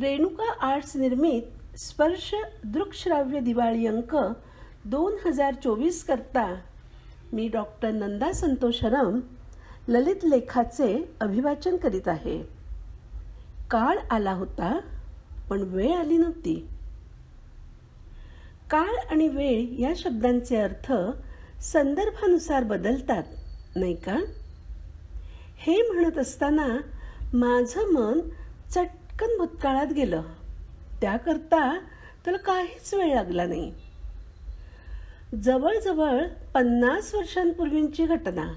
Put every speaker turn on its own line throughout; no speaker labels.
Renuka arts निर्मित स्पर्श दृकश्राव्य दिवाळी अंक दोन हजार चोवीस करता. मी डॉक्टर नंदा संतोषरम ललित लेखाचे अभिवाचन करीत आहे. काळ आला होता पण वेळ आली नव्हती. काळ आणि वेळ या शब्दांचे अर्थ संदर्भानुसार बदलतात नाही का? हे म्हणत असताना माझं मन चट पटकन भूतकाळात गेलं. त्याकरता त्याला काहीच वेळ लागला नाही. जवळजवळ पन्नास वर्षांपूर्वींची घटना.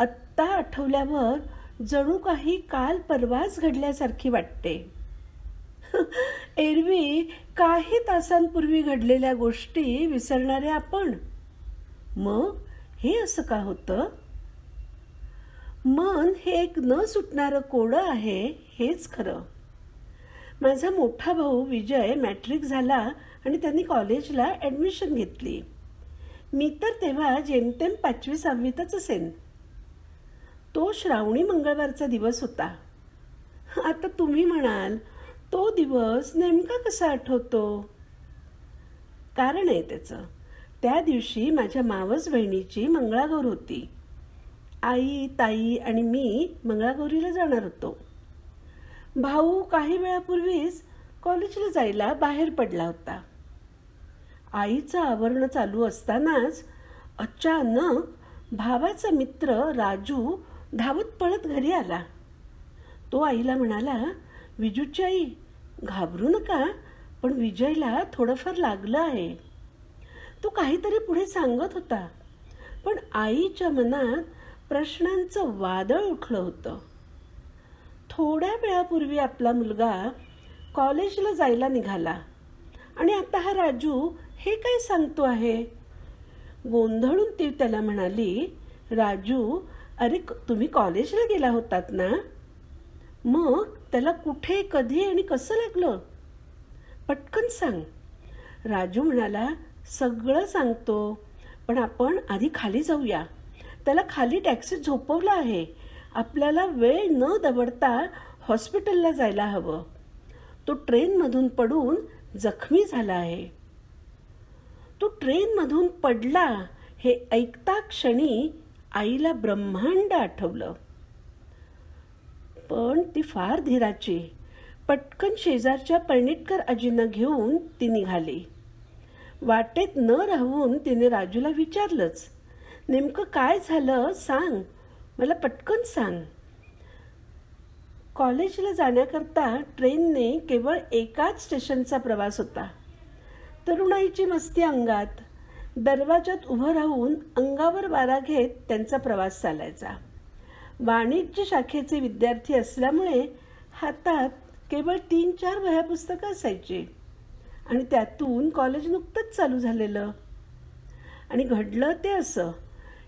आत्ता आठवल्यावर जणू काही काल परवाच घडल्यासारखी वाटते. एरवी काही तासांपूर्वी घडलेल्या गोष्टी विसरणारे आपण. मग हे असं का होतं? मन हे एक न सुटणारं कोडं आहे हेच खरं. माझा मोठा भाऊ विजय मॅट्रिक झाला आणि त्यांनी कॉलेजला ॲडमिशन घेतली. मी तर तेव्हा जेमतेम पाचवी सहावीतच असेन. तो श्रावणी मंगळवारचा दिवस होता. आता तुम्ही म्हणाल तो दिवस नेमका कसा आठवतो? कारण आहे त्याचं. त्या दिवशी माझ्या मावस बहिणीची मंगळागौर होती. आई ताई आणि मी मंगळागौरीला जाणार होतो. भाऊ काही वेळापूर्वीच कॉलेजला जायला बाहेर पडला होता. आईचं आवरण चालू असतानाच अचानक भावाचा मित्र राजू धावत पळत घरी आला. तो आईला म्हणाला विजूची आई घाबरू नका पण विजयला थोडंफार लागलं आहे. तो काहीतरी पुढे सांगत होता. पण आईच्या मनात प्रश्नांचं वादळ उठलं होतं. थोड्या वेळापूर्वी आपला मुलगा कॉलेजला जायला निघाला. आणि आता हा राजू हे काय सांगतो आहे? गोंधळून ती त्याला म्हणाली राजू अरे तुम्ही कॉलेजला गेला होतात ना? मग त्याला कुठे कधी आणि कसं लागलं? पटकन सांग. राजू म्हणाला सगळं सांगतो पण आपण आधी खाली जाऊया. त्याला खाली टॅक्सीत झोपवलं आहे. आपल्याला वेळ न दवडता हॉस्पिटलला जायला हवं. तो ट्रेनमधून पडून जखमी झाला आहे. तो ट्रेनमधून पडला हे ऐकता क्षणी आईला ब्रह्मांड आठवलं. पण ती फार धीराची. पटकन शेजारच्या पर्णिटकर आजींना घेऊन ती निघाली. वाटेत न राहून तिने राजूला विचारलंच नेमकं काय झालं सांग. मला पटकन सांग. कॉलेजला जाण्याकरता ट्रेनने केवळ एकाच स्टेशनचा प्रवास होता. तरुणाईची मस्ती अंगात. दरवाजात उभं राहून अंगावर वारा घेत त्यांचा प्रवास चालायचा. वाणिज्य शाखेचे विद्यार्थी असल्यामुळे हातात केवळ तीन चार वह्या पुस्तकं असायची. आणि त्यातून कॉलेज नुकतंच चालू झालेलं. आणि घडलं ते असं.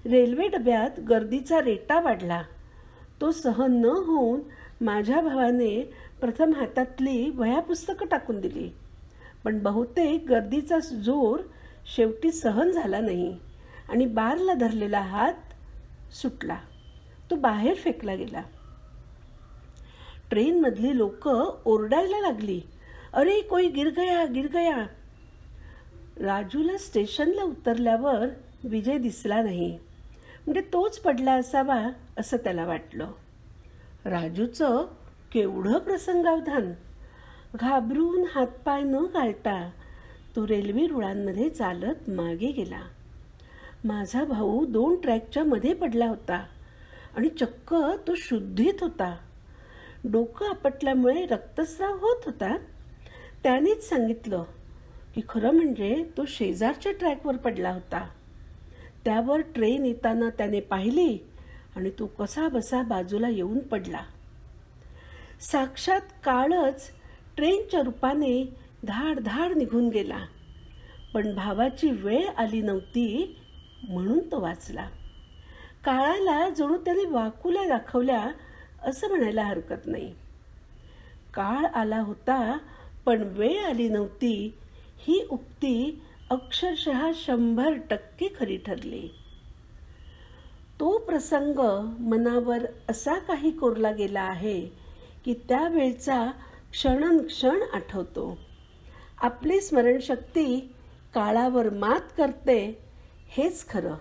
रेल्वे डब्यात गर्दीचा रेटा वाढला. तो सहन न होऊन माझ्या भावाने प्रथम हातातली वह्या पुस्तकं टाकून दिली. पण बहुतेक गर्दीचा जोर शेवटी सहन झाला नाही आणि बारला धरलेला हात सुटला. तो बाहेर फेकला गेला. ट्रेनमधली लोक ओरडायला लागली. अरे कोई गिर गया गिर गया. राजूला स्टेशनला उतरल्यावर विजय दिसला नाही. म्हणजे तोच पडला असावा असं त्याला वाटलं. राजूचं केवढं प्रसंगावधान. घाबरून हातपाय न घालता तो रेल्वे रुळांमध्ये चालत मागे गेला. माझा भाऊ दोन ट्रॅकच्या मध्ये पडला होता आणि चक्क तो शुद्धीत होता. डोकं आपटल्यामुळे रक्तस्राव होत होता. त्यानेच सांगितलं की खरं म्हणजे तो शेजारच्या ट्रॅकवर पडला होता. त्यावर ट्रेन येताना त्याने पाहिली आणि तो कसा बसा बाजूला येऊन पडला. साक्षात काळच ट्रेनच्या रूपाने धाड धाड निघून गेला. पण भावाची वेळ आली नव्हती म्हणून तो वाचला. काळाला जणू त्याने वाकुल्या दाखवल्या असं म्हणायला हरकत नाही. काळ आला होता पण वेळ आली नव्हती. ही उक्ती अक्षरशः शंभर टक्के खरी ठरली. तो प्रसंग मनावर असा काही कोरला गेला आहे की त्यावेळचा क्षणोक्षण आठवतो. आपली स्मरणशक्ती काळावर मात करते हेच खरं.